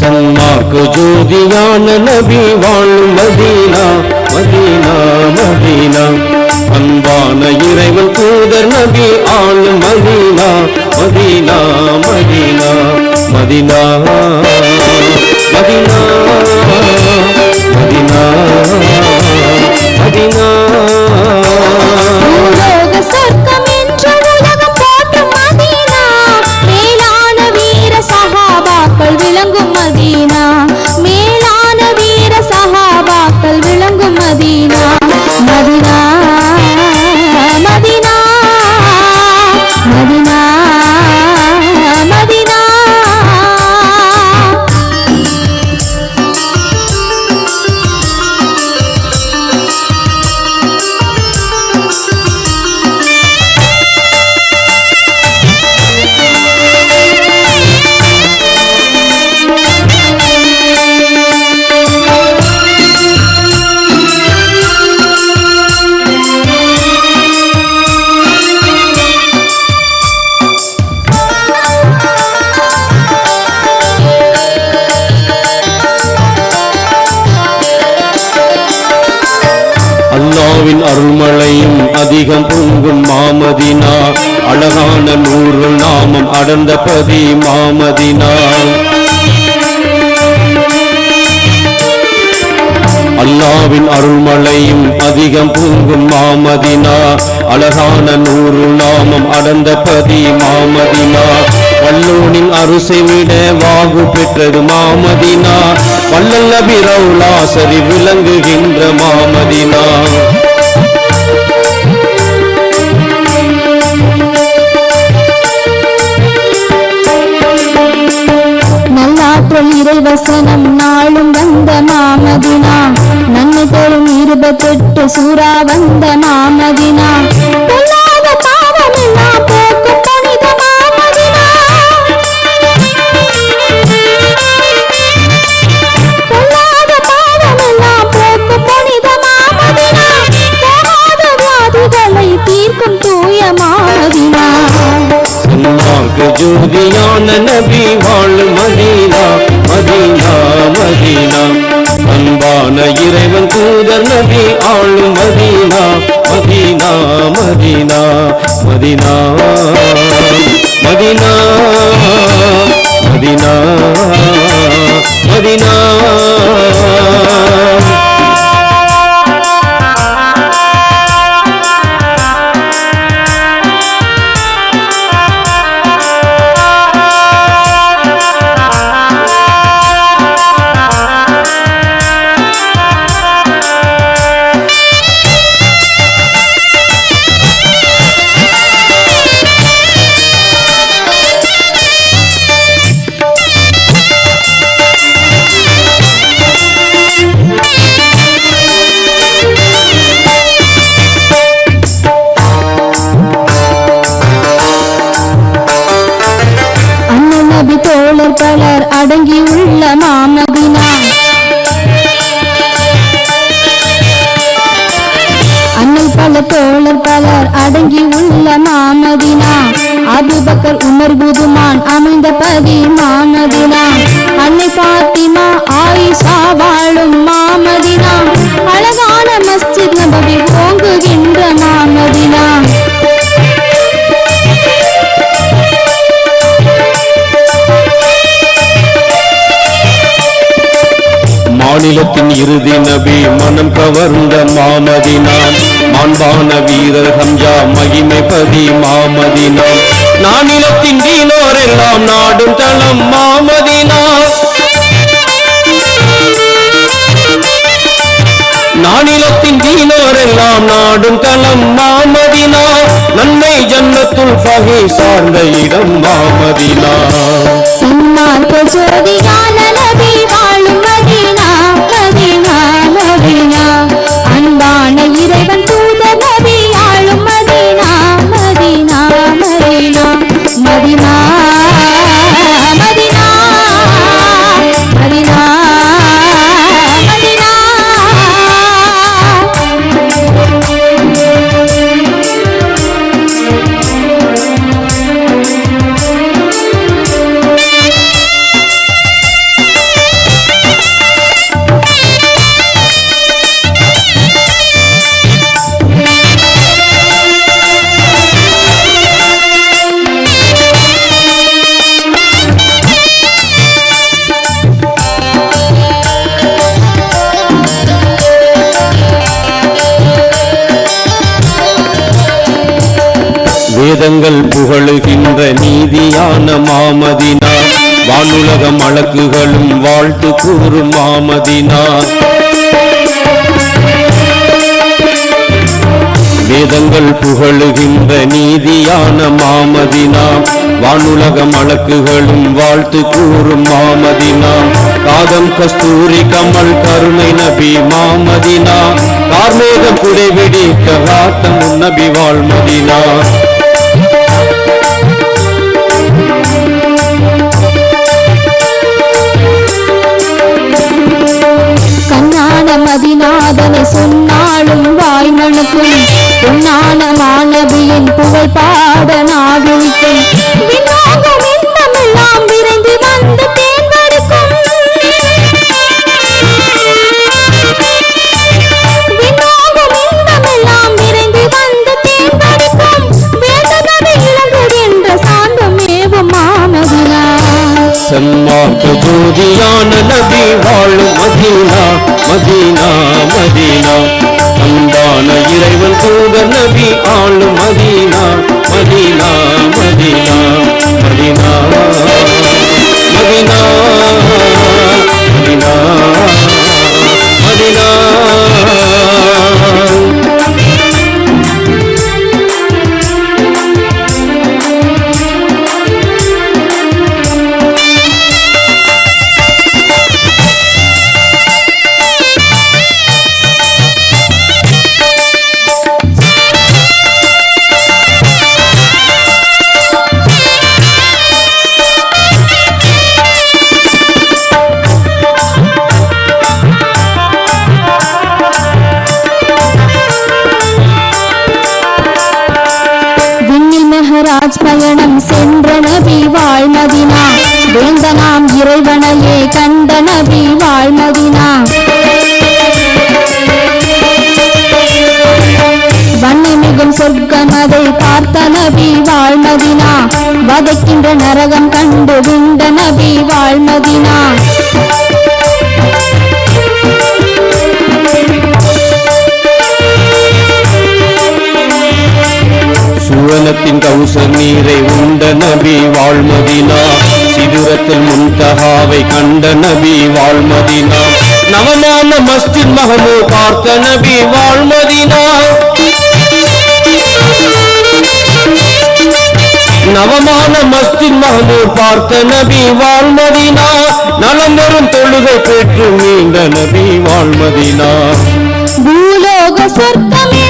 சன்மார்க்கு ஜோதியான நபி வாழும் Medina Medina Medina அன்பான இறைவன் தூதர் நபி ஆளும் Medina Medina Medina Medina Medina. அல்லாவின் அருள்மழையும் அதிகம் பொங்கும் மாமதினா. அழகான நூறு நாமம் அடர்ந்த பதி மாமதினா. அல்லாவின் அருள்மழையும் அதிகம் பூங்கும் மாமதினா. அழகான நூறு நாமம் அடர்ந்த பதி மாமதினா. வல்லூனின் அருசை விட வாகு பெற்றது மாமதினா வல்லல்ல பிரவுலாசரி விளங்குகின்ற மாமதினா நல்லாற்றல் இறைவசனம் நாளும் வந்த மாமதினா நன்மை தரும் இருபத்தெட்டு சூறா வந்த மாமதினா ஜோதியான நபி வாழும் மதீனா மதீனா மதீனா. அன்பான இறைவன் தூதர் நபி ஆளும் Medina Medina Medina Medina. Medina Medina Medina. Abu Bakr Umar குதுமான் அமைந்த பதி அன்னை பாத்திமா ஆயிஷா வாழும் மாமதினா. அழகான மஸ்ஜித் நபவி ஓங்குகின்ற மாமதினா. மாநிலத்தின் இறுதி நபி மனம் கவர்ந்த மாமதினான் மாண்பான வீரர் ஹம்ஜா மகிமை பதி மாமதினான் நானிலத்தின் நாடும் தளம் மாமதினா. நானிலத்தின் தீனோர் நாடும் தளம் மாமதினா. நன்மை ஜன்னத்துள் பகை சார்ந்த இடம் மாமதினா. சன்மார்க்க ஜோதிகான வேதங்கள் புகழுகின்ற நீதியான மாமதினா. வானுலகம் அழகுகளும் வாழ்த்து கூறும் மாமதினா. வேதங்கள் புகழுகின்ற நீதியான மாமதினா. வானுலகம் அழக்குகளும் வாழ்த்து கூறும் மாமதினா. காதம் கஸ்தூரி கமல் கருணை நபி மாமதினா. கார்மேகம் குடைவிடி கராத்தம் நபி வாழ்மதினா. மதிநாதனை சொன்னாலும் வாய் மணக்கும். உன்னான மாணவியின் புகழ் பாட நாடும் விரைந்து வந்து தேர்ந்தெடுக்கும் விரைந்து வந்து தேர்ந்தெடுக்கும் இழந்தது என்ற சாந்தமேவும் சன்மார்க்க ஜோதியான நபி வாழும் மதினா. Medina Medina. அன்பான இறைவன் தூதர் நபி ஆளும் மதீனா மதீனா. நபி வாழ்மதினா வண்ணி மிகும் சொர்க்கம் அதை பார்த்த நபி வாழ்மதினா வதைக்கின்ற நரகம் கண்டு விண்ட நபி வாழ்மதினா சுவனத்தின் கவுசர் நீரை உண்ட நபி வாழ்மதினா சிதுரத்தில் முன்தகாவை கண்ட நபி வாழ்மதினா நவமான மஸ்ஜித் மகமோ பார்த்த நபி வாழ்மதினா நவமான மஸ்ஜித் மஹமூர் பார்த்த நபி வாழ்மதினா நலம் வரும் தொழுகை பெற்று மீண்ட நபி வாழ்மதினா பூலோக சொர்க்கமே